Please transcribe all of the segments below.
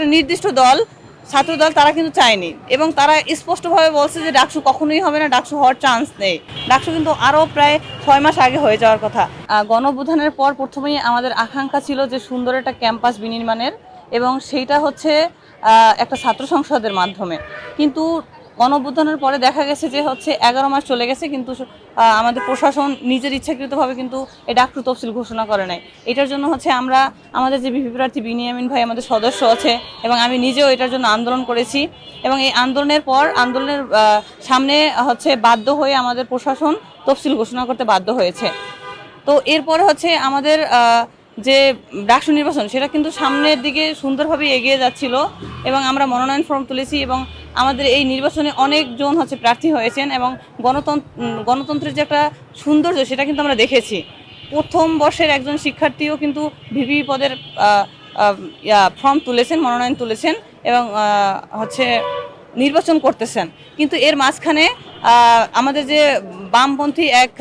একটা নির্দিষ্ট দল ছাত্রদল তারা কিন্তু চায়নি। এবং তারা স্পষ্টভাবে বলছে যে ডাকসু কখনোই হবে না, ডাকসু হওয়ার চান্স নেই। ডাকসু কিন্তু আরও প্রায় ছয় মাস আগে হয়ে যাওয়ার কথা। গণবোধানের পর প্রথমেই আমাদের আকাঙ্ক্ষা ছিল যে সুন্দর একটা ক্যাম্পাস বিনির্মাণের, এবং সেইটা হচ্ছে একটা ছাত্র সংসদের মাধ্যমে। কিন্তু গণঅভ্যুত্থানের পরে দেখা গেছে যে হচ্ছে এগারো মাস চলে গেছে, কিন্তু আমাদের প্রশাসন নিজের ইচ্ছাকৃতভাবে কিন্তু এই ডাক্তার তফসিল ঘোষণা করে নাই। এটার জন্য হচ্ছে আমরা, আমাদের যে বিপি প্রার্থী বিনিয়ামিন ভাই আমাদের সদস্য আছে, এবং আমি নিজেও এটার জন্য আন্দোলন করেছি। এবং এই আন্দোলনের পর, আন্দোলনের সামনে হচ্ছে বাধ্য হয়ে আমাদের প্রশাসন তফসিল ঘোষণা করতে বাধ্য হয়েছে। তো এরপরে হচ্ছে আমাদের যে ডাকসু নির্বাচন, সেটা কিন্তু সামনের দিকে সুন্দরভাবে এগিয়ে যাচ্ছিল, এবং আমরা মনোনয়ন ফর্ম তুলেছি, এবং আমাদের এই নির্বাচনে অনেকজন হচ্ছে প্রার্থী হয়েছেন এবং গণতন্ত্র গণতন্ত্রের যে একটা সৌন্দর্য সেটা কিন্তু আমরা দেখেছি। প্রথম বর্ষের একজন শিক্ষার্থীও কিন্তু ভিভি পদের ফর্ম তুলেছেন, মনোনয়ন তুলেছেন এবং হচ্ছে নির্বাচন করতেছেন। কিন্তু এর মাঝখানে আমাদের যে বামপন্থী এক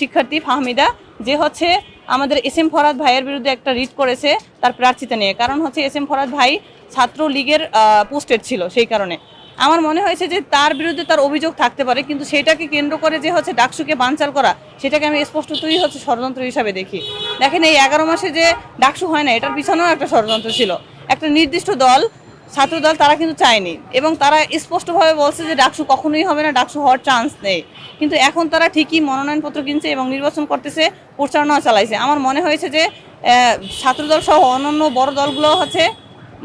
শিক্ষার্থী ফাহমিদা, যে হচ্ছে আমাদের এস এম ফরাদ ভাইয়ের বিরুদ্ধে একটা রিট করেছে তার প্রার্থিতা নিয়ে। কারণ হচ্ছে এস এম ফরাদ ভাই ছাত্র লীগের পোস্টেড ছিল সেই কারণে। আমার মনে হয়েছে যে তার বিরুদ্ধে তার অভিযোগ থাকতে পারে, কিন্তু সেটাকে কেন্দ্র করে যে হচ্ছে ডাকসুকে বানচাল করা, সেটাকে আমি স্পষ্টতই হচ্ছে ষড়যন্ত্র হিসাবে দেখি। দেখেন এই এগারো মাসে যে ডাকসু হয় না, এটার পিছনেও একটা ষড়যন্ত্র ছিল। একটা নির্দিষ্ট দল, ছাত্রদল তারা কিন্তু চায়নি, এবং তারা স্পষ্টভাবে বলছে যে ডাকসু কখনোই হবে না, ডাকসু হওয়ার চান্স নেই। কিন্তু এখন তারা ঠিকই মনোনয়নপত্র কিনছে এবং নির্বাচন করতেছে, প্রচারণা চালাইছে। আমার মনে হয়েছে যে ছাত্রদল সহ অন্যান্য বড় দলগুলো হচ্ছে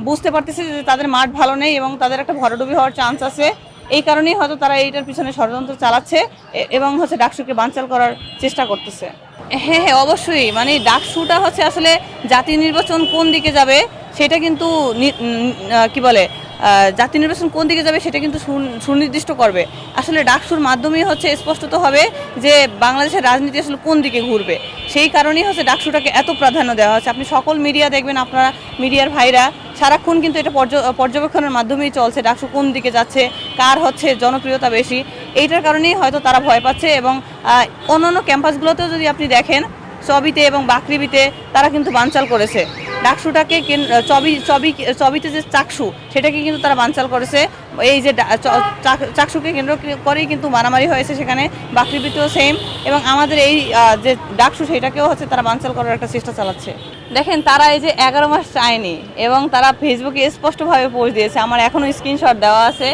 বুঝতে পারতেছে যে তাদের মাঠ ভালো নেই এবং তাদের একটা ভরাডুবি হওয়ার চান্স আছে। এই কারণেই হয়তো তারা এইটার পিছনে ষড়যন্ত্র চালাচ্ছে এবং হচ্ছে ডাকসুকে বানচাল করার চেষ্টা করতেছে। হ্যাঁ হ্যাঁ অবশ্যই। মানে ডাকসুটা হচ্ছে আসলে জাতীয় নির্বাচন কোন দিকে যাবে, সেটা কিন্তু কি বলে জাতীয় নির্বাচন কোন দিকে যাবে সেটা কিন্তু সুন- সুনির্দিষ্ট করবে। আসলে ডাকসুর মাধ্যমেই হচ্ছে স্পষ্টত হবে যে বাংলাদেশের রাজনীতি আসলে কোন দিকে ঘুরবে। সেই কারণেই হচ্ছে ডাকসুটাকে এত প্রাধান্য দেওয়া হচ্ছে। আপনি সকল মিডিয়া দেখবেন, আপনারা মিডিয়ার ভাইরা, সারাক্ষণ কিন্তু এটা পর্য- পর্যবেক্ষণের মাধ্যমেই চলছে ডাকসু কোন দিকে যাচ্ছে, কার হচ্ছে জনপ্রিয়তা বেশি। এইটার কারণেই হয়তো তারা ভয় পাচ্ছে এবং অন্যান্য ক্যাম্পাসগুলোতেও যদি আপনি দেখেন চবিতে এবং বাকরিবিতে তারা কিন্তু বানচাল করেছে। ডাকসুটাকে চবি চবি, চবিতে যে চাকসু, সেটাকে কিন্তু তারা বানচাল করেছে। এই যে চাকসুকে কেন্দ্র করেই কিন্তু মারামারি হয়েছে সেখানে বাকরিবিতেও সেম এবং আমাদের এই যে ডাকসু, সেটাকেও হচ্ছে তারা বানচাল করার একটা চেষ্টা চালাচ্ছে। দেখেন, তারা এই যে এগারো মাস চায়নি, এবং তারা ফেসবুকে স্পষ্টভাবে পোস্ট দিয়েছে। আমার এখনও স্ক্রিনশট দেওয়া আছে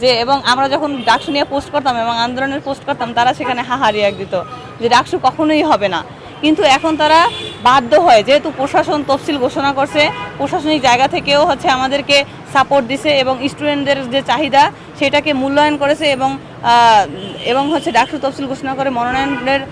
যে, এবং আমরা যখন ডাকসু নিয়ে পোস্ট করতাম এবং আন্দোলনের পোস্ট করতাম, তারা সেখানে হাহারি এক দিত যে, ডাকসু কখনোই হবে না। কিন্তু এখন তারা বাধ্য হয়। যেহেতু প্রশাসন তফসিল ঘোষণা করছে, প্রশাসনিক জায়গা থেকেও হচ্ছে আমাদেরকে সাপোর্ট দিছে এবং স্টুডেন্টদের যে চাহিদা সেটাকে মূল্যায়ন করেছে এবং এবং হচ্ছে ডাকসু তফসিল ঘোষণা করে মনোনয়নের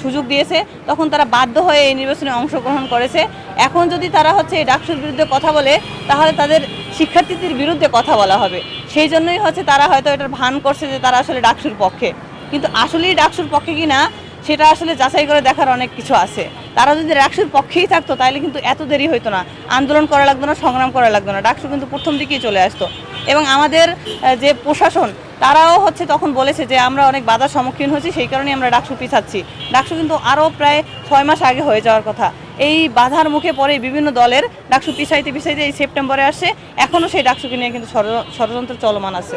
সুযোগ দিয়েছে। তখন তারা বাধ্য হয়ে এই নির্বাচনে অংশগ্রহণ করেছে। এখন যদি তারা হচ্ছে এই ডাকসুর বিরুদ্ধে কথা বলে, তাহলে তাদের শিক্ষার্থীদের বিরুদ্ধে কথা বলা হবে। সেই জন্যই হচ্ছে তারা হয়তো এটার ভান করছে যে তারা আসলে ডাকসুর পক্ষে। কিন্তু আসলেই ডাকসুর পক্ষে কি না সেটা আসলে যাচাই করে দেখার অনেক কিছু আছে। তারা যদি ডাকসুর পক্ষেই থাকতো, তাহলে কিন্তু এত দেরি হতো না। আন্দোলন করা লাগতো না, সংগ্রাম করা লাগতো না। ডাকসু কিন্তু প্রথম দিকেই চলে আসতো। এবং আমাদের যে প্রশাসন, তারাও হচ্ছে তখন বলেছে যে আমরা অনেক বাধার সম্মুখীন হচ্ছি সেই কারণেই আমরা ডাকসু পিছাচ্ছি। ডাকসু কিন্তু আরও প্রায় ছয় মাস আগে হয়ে যাওয়ার কথা। এই বাধার মুখে পরে বিভিন্ন দলের ডাকসু পিছাইতে পিছাইতে এই সেপ্টেম্বরে আসছে এখনও সেই ডাকসুকে নিয়ে কিন্তু ষড়- ষড়যন্ত্র চলমান আছে।